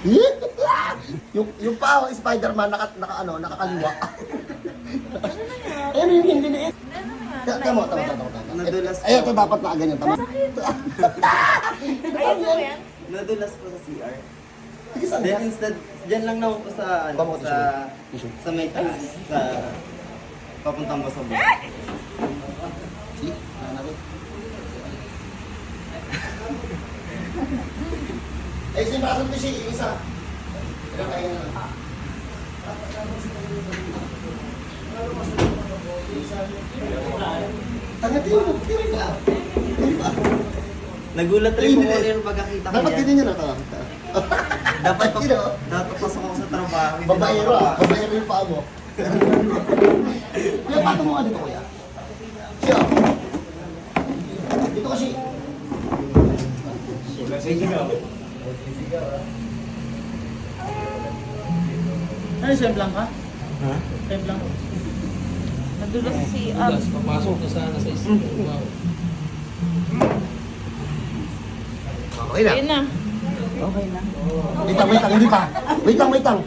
yung, yung paa, Spider-Man, naka, naka, ano, nakakaliwa. Ayun yung hindi niit. Tama, tama, tama, tama. Nadulas po. Ayun, ito dapat na ganyan, tama. Ayun mo yan? Nadulas po sa CR. Ka? instead, dyan lang naman po sa, ano, sa, sa may taas, sa papuntang Basobos. Sige, ano natin. Eh, sige, baka ko siya, yung isa. Ilang kayo na. Tanga din mo, tira ka. Di ba? Nagulat rin ako yung pagkakita ko Dapat yan. ganyan na to. Dapat pa, dapat pasok ako sa trabaho. Babaero ah, babaero yung paa mo. Kuya, pato mo nga dito kuya. Siya. Dito kasi. Ano siya blank ka? Ha? Time blank. Nadulas si Ab. Bukas, papasok na sana sa isip. Wow. Okay na. Ayun na. Wait lang, wait lang, hindi pa. Wait lang, wait lang.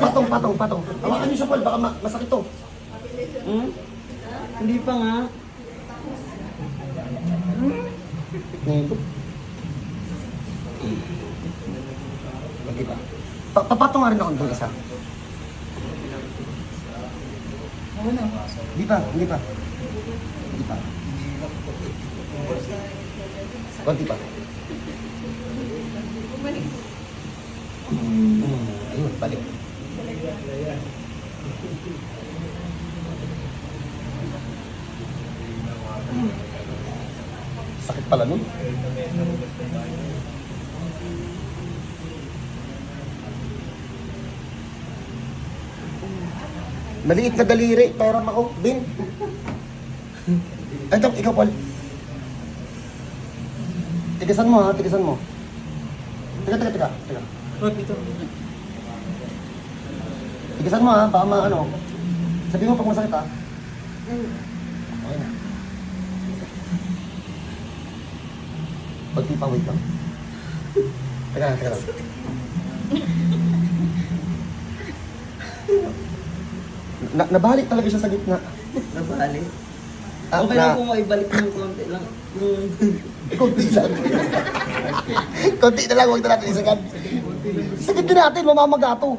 Patong, patong, patong. Hawakan niyo siya, Paul, baka ma- masakit to. Hmm? Hindi pa nga. Nito. Hindi pa. Pa papatong nga rin ako doon isa. Hindi pa, hindi pa. Hindi pa. Konti pa. Hmm, ayun, balik. Sakit pala nun. Maliit na daliri, pero ako, Bin. Ito, ikaw, Paul. Tigasan mo ha, tigasan mo. Tiga, tiga, tiga. tiga. Wag ito. Tigasan mo ha, baka ma, ano. Sabi mo pag masakit ha. Okay na. Pagti pa, wait lang. Teka teka lang. Na, nabalik talaga siya sa gitna. Nabali. Ah, okay na- lang po maibalik ng konti lang. Yung... Konti lang. Konti na lang, huwag na natin isagad. Sakit din natin, mamamagato.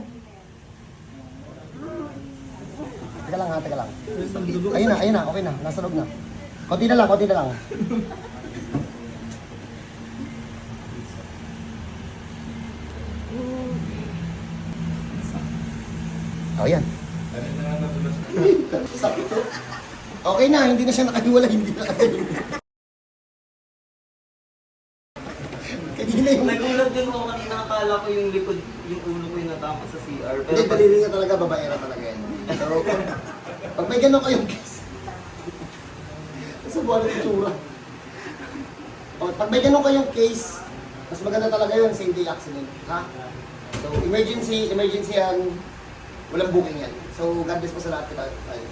Teka lang ha, teka lang. Ayun na, ayun na, okay na, nasa loob na. Konti na lang, konti na lang. Oh, yan. Sakit to. Okay na, hindi na siya nakahiwala, hindi na nakahiwala. Kanina yung... Nagulat din ako kanina akala ko yung likod, yung ulo ko yung natama sa CR. Pero Hindi, daliri nga talaga, babaera talaga yan. Pero pag, pag may gano'n kayong case, sa buwan ng tsura. O, pag may gano'n kayong case, mas maganda talaga yun, same day accident. Ha? So, emergency, emergency yan, walang booking yan. So, God bless po sa lahat. Tayo.